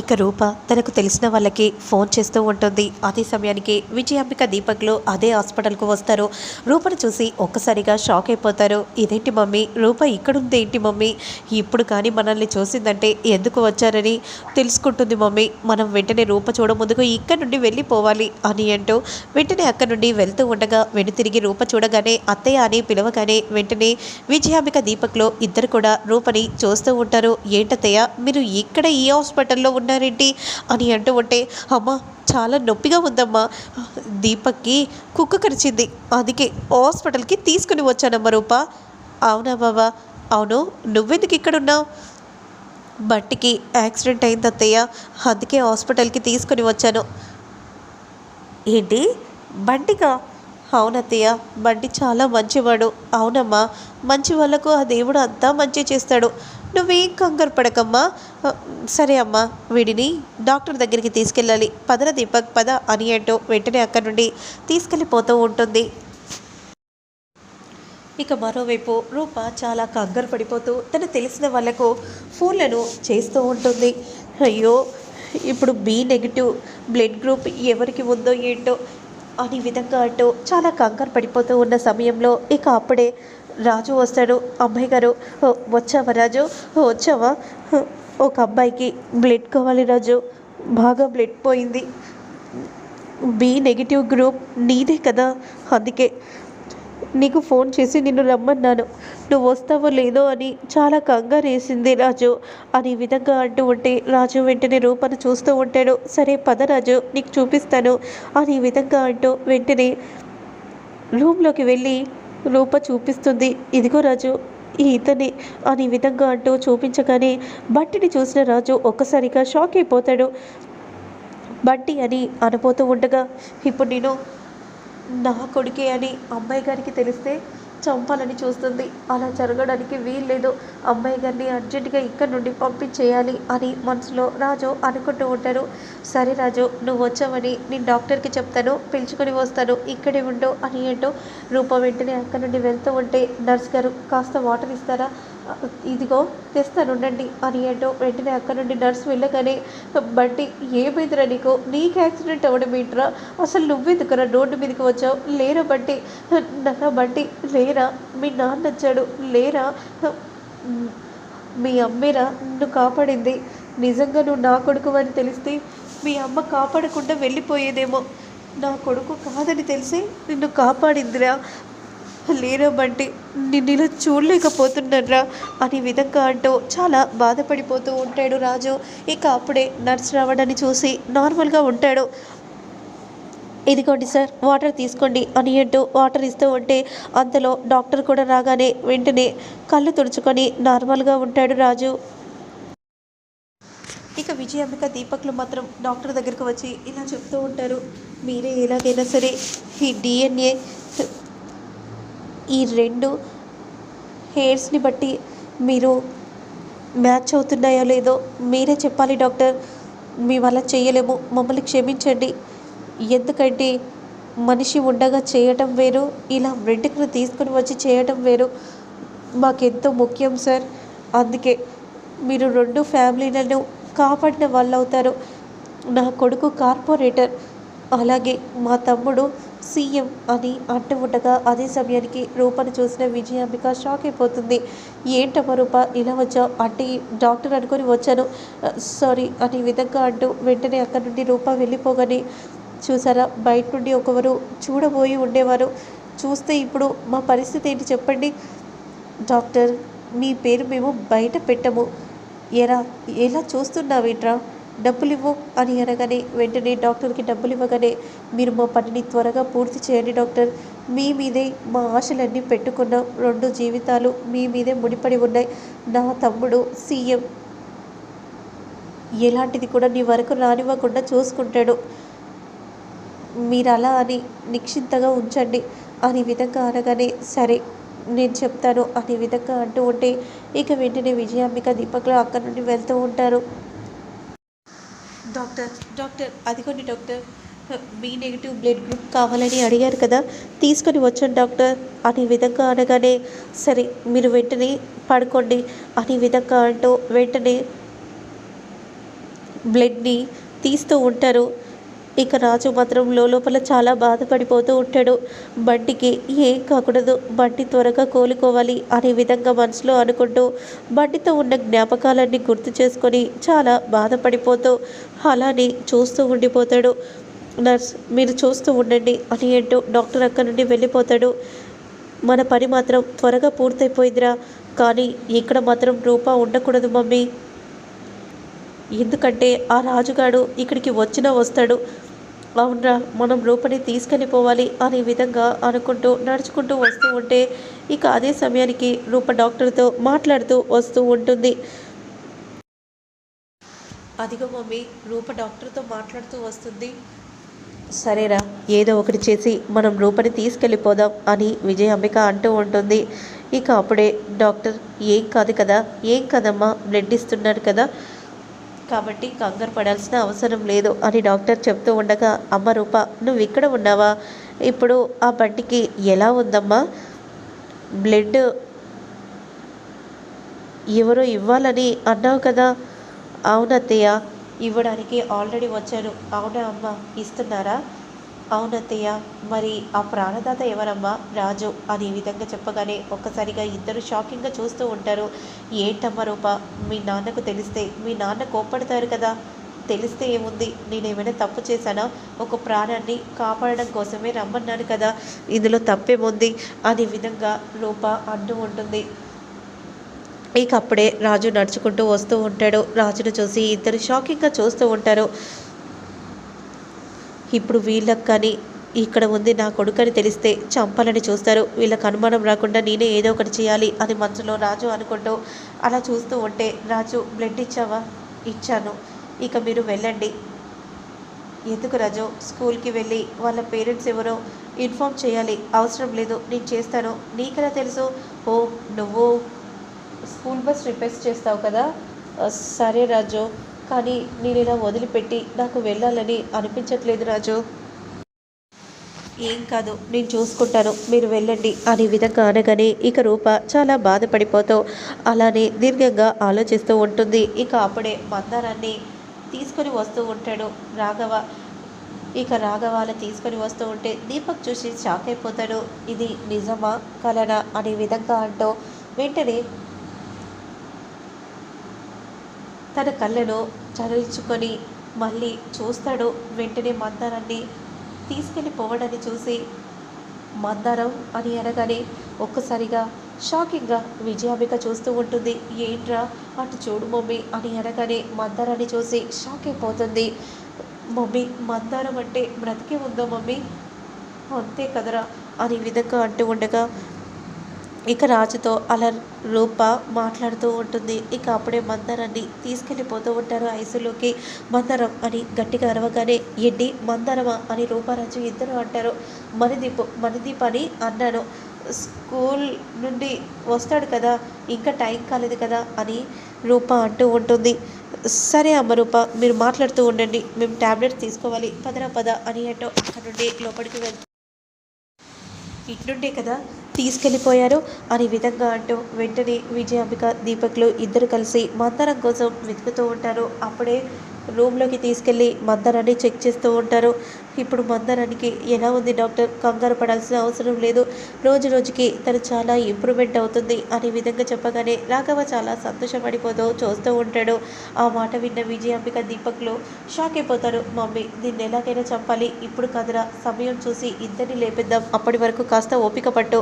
ఇక రూప తనకు తెలిసిన వాళ్ళకి ఫోన్ చేస్తూ ఉంటుంది. అదే సమయానికి విజయాంబిక దీపక్లు అదే హాస్పిటల్కు వస్తారు. రూపను చూసి ఒక్కసారిగా షాక్ అయిపోతారు. ఇదేంటి మమ్మీ? రూప ఇక్కడుంది ఏంటి మమ్మీ? ఇప్పుడు కానీ మనల్ని చూసిందంటే ఎందుకు వచ్చారని తెలుసుకుంటుంది మమ్మీ. మనం వెంటనే రూప చూడ ముందుకు ఇక్కడ నుండి వెళ్ళిపోవాలి అని అంటూ వెంటనే అక్కడ నుండి వెళ్తూ ఉండగా వెను తిరిగి రూప చూడగానే అత్తయ్య అని పిలవగానే వెంటనే విజయాంబిక దీపక్లో ఇద్దరు కూడా రూపని చూస్తూ ఉంటారు. ఏంటత్తయ్య? మీరు ఇక్కడ ఈ హాస్పిటల్లో ఉన్నారేంటి అని అంటూ ఉంటే అమ్మ చాలా నొప్పిగా ఉందమ్మా. దీపక్కి కుక్క కరిచింది. అందుకే హాస్పిటల్కి తీసుకుని వచ్చానమ్మ రూప. అవునా బాబా అవును. నువ్వెందుకు ఇక్కడ ఉన్నావు బట్టికి యాక్సిడెంట్ అయింది అత్తయ్య. అందుకే హాస్పిటల్కి తీసుకుని వచ్చాను. ఏంటి? బండిగా అవునత్తయ్య బండి చాలా మంచివాడు. అవునమ్మా. మంచి వాళ్ళకు ఆ దేవుడు అంతా మంచి చేస్తాడు. నువ్వేం కంగారు పడకమ్మా. సరే అమ్మా వీడిని డాక్టర్ దగ్గరికి తీసుకెళ్ళాలి. పదన దీపక్ పద అని అంటూ వెంటనే అక్కడి నుండి తీసుకెళ్ళిపోతూ ఉంటుంది. ఇక మరోవైపు రూప చాలా కంగారు పడిపోతూ తను తెలిసిన వాళ్ళకు ఫోన్లను చేస్తూ ఉంటుంది. అయ్యో ఇప్పుడు బి నెగిటివ్ బ్లడ్ గ్రూప్ ఎవరికి ఉందో ఏంటో అని విధంగా అంటూ చాలా కంగారు పడిపోతూ ఉన్న సమయంలో ఇక అప్పుడే రాజు వస్తాడు. అమ్మాయి గారు వచ్చావా రాజు? వచ్చావా? ఒక అబ్బాయికి బ్లడ్ కావాలి రాజు. బాగా బ్లడ్ పోయింది. బి నెగిటివ్ గ్రూప్ నీదే కదా. అందుకే నీకు ఫోన్ చేసి నిన్ను రమ్మన్నాను. నువ్వు వస్తావో లేదో అని చాలా కంగారు వేసింది రాజు. అని ఈ విధంగా అంటూ ఉంటే రాజు వెంటనే రూపను చూస్తూ ఉంటాడు. సరే పద రాజు నీకు చూపిస్తాను. అని ఈ విధంగా అంటూ వెంటనే రూమ్లోకి వెళ్ళి రూప చూపిస్తుంది. ఇదిగో రాజు ఈ ఇతని అని విధంగా అంటూ చూపించగానే బట్టిని చూసిన రాజు ఒక్కసారిగా షాక్ అయిపోతాడు. బట్టి అని అనబోతూ ఉండగా ఇప్పుడు నేను నా కొడుకే అని అమ్మాయి గారికి తెలిస్తే చంపాలని చూస్తుంది. అలా జరగడానికి వీల్లేదు. అమ్మాయి గారిని అర్జెంటుగా ఇక్కడ నుండి పంపించేయాలి అని మనసులో రాజు అనుకుంటూ ఉంటారు. సరే రాజు నువ్వు వచ్చావని నేను డాక్టర్కి చెప్తాను. పిలుచుకొని వస్తాను. ఇక్కడే ఉండు అని అంటూ రూప వెంటనే అక్కడ నుండి వెళ్తూ ఉంటే నర్స్ గారు కాస్త వాటర్ ఇస్తారా? ఇదిగో తెస్తాను ఉండండి అని అంటూ వెంటనే అక్కడ నుండి నర్స్ వెళ్ళగానే బట్టి ఏమైందిరా నీకు? నీకు యాక్సిడెంట్ అవ్వడం ఏంట్రా? అసలు నువ్వెందుకురా రోడ్డు మీదకి వచ్చావు? లేరా బట్టి నాన్న బట్టి లేరా? మీ నాన్న వచ్చాడు లేరా? మీ అమ్మేరా? నిన్ను కాపాడింది. నిజంగా నువ్వు నా కొడుకు అని తెలిస్తే మీ అమ్మ కాపాడకుండా వెళ్ళిపోయేదేమో. నా కొడుకు కాదని తెలిసి నిన్ను కాపాడిందిరా. లేరా బంటి? నిన్ను ఇలా చూడలేకపోతున్నారా అని విధంగా అంటూ చాలా బాధపడిపోతూ ఉంటాడు రాజు. ఇక అప్పుడే నర్స్ రావడాన్ని చూసి నార్మల్గా ఉంటాడు. ఇదిగోండి సార్ వాటర్ తీసుకోండి అని అంటూ వాటర్ ఇస్తూ ఉంటే అంతలో డాక్టర్ కూడా రాగానే వెంటనే కళ్ళు తుడుచుకొని నార్మల్గా ఉంటాడు రాజు. ఇక విజయాంబిక దీపక్లు మాత్రం డాక్టర్ దగ్గరికి వచ్చి ఇలా చెప్తూ ఉంటారు. మీరే ఎలాగైనా సరే ఈ డిఎన్ఏ ఈ రెండు హెయిర్స్ని బట్టి మీరు మ్యాచ్ అవుతున్నాయో లేదో మీరే చెప్పాలి డాక్టర్. మీ వల్ల చేయలేము. మమ్మల్ని క్షమించండి. ఎందుకంటే మనిషి ఉండగా చేయటం వేరు ఇలా వెంట్రుకలు తీసుకుని వచ్చి చేయటం వేరు. మాకెంతో ముఖ్యం సార్. అందుకే మీరు రెండు ఫ్యామిలీలను కాపాడిన వాళ్ళు అవుతారు నా కొడుకు కార్పొరేటర్ అలాగే మా తమ్ముడు సీఎం అని అంటూ ఉండగా అదే సమయానికి రూపను చూసిన విజయాంబిక షాక్ అయిపోతుంది. ఏంటమ్మా రూప? ఇలా వచ్చావు? అంటే డాక్టర్ అనుకొని వచ్చాను. సారీ అనే విధంగా అంటూ వెంటనే అక్కడి నుండి రూప వెళ్ళిపోగానే చూసారా? బయట నుండి ఒకవరు చూడబోయి ఉండేవారు. చూస్తే ఇప్పుడు మా పరిస్థితి ఏంటి చెప్పండి? డాక్టర్ మీ పేరు మేము బయట పెట్టము. ఎరా ఎలా చూస్తున్నావేట్రా? డబ్బులు ఇవ్వు అని అనగానే వెంటనే డాక్టర్కి డబ్బులు ఇవ్వగానే మీరు మా పనిని త్వరగా పూర్తి చేయండి డాక్టర్. మీ మీదే మా ఆశలన్నీ పెట్టుకున్నాం రెండు జీవితాలు మీ మీదే ముడిపడి ఉన్నాయి. నా తమ్ముడు సీఎం. ఎలాంటిది కూడా నీ వరకు రానివ్వకుండా చూసుకుంటాడు. మీరు అలా అని నిశ్చింతగా ఉంచండి. అని విధంగా అనగానే సరే నేను చెప్తాను. అనే విధంగా అంటూ ఉంటే ఇక వెంటనే విజయాంబిక దీపక్లో అక్కడి నుండి వెళ్తూ ఉంటారు. డాక్టర్ డాక్టర్ అదిగోండి doctor. B negative blood group కావాలని అడిగారు కదా తీసుకొని వచ్చాను డాక్టర్. అనే విధంగా అనగానే సరే మీరు వెంటనే పడుకోండి అనే విధంగా అంటూ వెంటనే బ్లడ్ని తీస్తూ ఉంటారు. ఇక రాజు మాత్రం లోపల చాలా బాధపడిపోతూ ఉంటాడు. బంటికి ఏం కాకూడదు. బంటి త్వరగా కోలుకోవాలి అనే విధంగా మనసులో అనుకుంటూ బంటితో ఉన్న జ్ఞాపకాలన్నీ గుర్తు చేసుకొని చాలా బాధపడిపోతూ అలానే చూస్తూ ఉండిపోతాడు. నర్స్ మీరు చూస్తూ ఉండండి అని అంటూ డాక్టర్ అక్కడి నుండి వెళ్ళిపోతాడు. మన పని మాత్రం త్వరగా పూర్తయిపోయిందిరా కానీ ఇక్కడ మాత్రం రూపా ఉండకూడదు మమ్మీ. ఎందుకంటే ఆ రాజుగాడు ఇక్కడికి వచ్చినా వస్తాడు. అవునరా మనం రూపని తీసుకెళ్ళిపోవాలి అనే విధంగా అనుకుంటూ నడుచుకుంటూ వస్తూ ఉంటే ఇక అదే సమయానికి రూప డాక్టర్తో మాట్లాడుతూ వస్తూ ఉంటుంది. అదిగో మమ్మీ రూప డాక్టర్తో మాట్లాడుతూ వస్తుంది. సరేరా ఏదో ఒకటి చేసి మనం రూపని తీసుకెళ్ళిపోదాం అని విజయ అంబిక అంటూ ఉంటుంది. ఇక అప్పుడే డాక్టర్ ఏం కాదు కదా ఏం కదమ్మా బ్లడ్ ఇస్తున్నారు కదా కాబట్టి కంగారు పడాల్సిన అవసరం లేదు అని డాక్టర్ చెప్తూ ఉండగా అమ్మ రూప నువ్వు ఇక్కడ ఉన్నావా? ఇప్పుడు ఆ బంటికి ఎలా ఉందమ్మా? బ్లడ్ ఎవరో ఇవ్వాలని అన్నావు కదా. అవునత్తయ్య ఇవ్వడానికి ఆల్రెడీ వచ్చాను. అవునా అమ్మ ఇస్తున్నారా? అవునత్తయ్య మరి ఆ ప్రాణదాత ఎవరమ్మా? రాజు అని ఈ విధంగా చెప్పగానే ఒక్కసారిగా ఇద్దరు షాకింగ్గా చూస్తూ ఉంటారు. ఏంటమ్మా రూప? మీ నాన్నకు తెలిస్తే మీ నాన్న కోప్పడతారు కదా. తెలిస్తే ఏముంది? నేనేమైనా తప్పు చేశానా? ఒక ప్రాణాన్ని కాపాడడం కోసమే రమ్మన్నాను కదా. ఇందులో తప్పేముంది? అనే విధంగా రూప అంటూ ఉంటుంది. ఇక అప్పుడే రాజు నడుచుకుంటూ వస్తూ ఉంటాడు. రాజును చూసి ఇద్దరు షాకింగ్గా చూస్తూ ఉంటారు. ఇప్పుడు వీళ్ళకి కానీ ఇక్కడ ఉంది నా కొడుకని తెలిస్తే చంపాలని చూస్తారు. వీళ్ళకి అనుమానం రాకుండా నేనే ఏదో ఒకటి చేయాలి అని మనసులో రాజు అనుకుంటూ అలా చూస్తూ ఉంటే రాజు బ్లడ్ ఇచ్చావా? ఇచ్చాను. ఇక మీరు వెళ్ళండి. ఎందుకు రాజు? స్కూల్కి వెళ్ళి వాళ్ళ పేరెంట్స్ ఎవరో ఇన్ఫామ్ చేయాలి. అవసరం లేదు. నేను చేస్తాను. నీకెలా తెలుసు? ఓ నువ్వు స్కూల్ బస్ రిపేర్స్ చేస్తావు కదా. సరే రాజు. కానీ నేను ఇలా వదిలిపెట్టి నాకు వెళ్ళాలని అనిపించట్లేదు రాజు. ఏం కాదు నేను చూసుకుంటాను మీరు వెళ్ళండి అనే విధంగా అనగానే ఇక రూప చాలా బాధపడిపోతూ అలానే దీర్ఘంగా ఆలోచిస్తూ ఉంటుంది. ఇక అప్పుడే మందారాన్ని తీసుకొని వస్తూ ఉంటాడు రాఘవ. ఇక రాఘవాల తీసుకొని వస్తూ ఉంటే దీపక్ చూసి షాక్ అయిపోతాడు. ఇది నిజమా కలనా అనే విధంగా అంటూ వెంటనే తన కళ్ళను చదివించుకొని మళ్ళీ చూస్తాడు. వెంటనే మందారాన్ని తీసుకెళ్ళిపోవడాన్ని చూసి మందారం అని అనగానే ఒక్కసారిగా షాకింగ్గా విజయాంబిక చూస్తూ ఉంటుంది. ఏంట్రా అటు చూడు మమ్మీ అని అనగానే మందారాన్ని చూసి షాక్ అయిపోతుంది మమ్మీ మందారం అంటే బ్రతికే ఉందా మమ్మీ? అంతే కదరా అని విధంగా అంటూ ఉండగా ఇక రాజుతో అలా రూప మాట్లాడుతూ ఉంటుంది. ఇక అప్పుడే మందరాన్ని తీసుకెళ్ళిపోతూ ఉంటారు ఐసులోకి. మందరం అని గట్టిగా అరవగానే ఎడ్డి మందరమా అని రూపారాజు ఇద్దరు అంటారు. మణిదీప్ మణిదీప్ అని అన్నాను. స్కూల్ నుండి వస్తాడు కదా ఇంకా టైం కాలేదు కదా అని రూప అంటూ ఉంటుంది. సరే అమ్మ రూప మీరు మాట్లాడుతూ ఉండండి. మేము ట్యాబ్లెట్స్ తీసుకోవాలి. పదరా పద అని అంటూ అక్కడ నుండి లోపలికి వెళ్తాం ఇట్లుండే కదా తీసుకెళ్ళిపోయారు అనే విధంగా అంటూ వెంటనే విజయాంబిక దీపక్లు ఇద్దరు కలిసి మందరం కోసం వెతుకుతూ ఉంటారు. అప్పుడే రూమ్లోకి తీసుకెళ్ళి మందరాన్ని చెక్ చేస్తూ ఉంటారు. ఇప్పుడు మందరానికి ఎలా ఉంది డాక్టర్? కంగారు పడాల్సిన అవసరం లేదు. రోజు రోజుకి తను చాలా ఇంప్రూవ్మెంట్ అవుతుంది అనే విధంగా చెప్పగానే రాఘవ చాలా సంతోషపడిపోతూ చూస్తూ ఉంటాడు. ఆ మాట విన్న విజయాంబిక దీపక్లు షాక్ అయిపోతారు. మమ్మీ దీన్ని ఎలాగైనా చంపాలి. ఇప్పుడు కదరా సమయం చూసి ఇద్దరిని లేపిద్దాం. అప్పటి వరకు కాస్త ఓపిక పట్టు.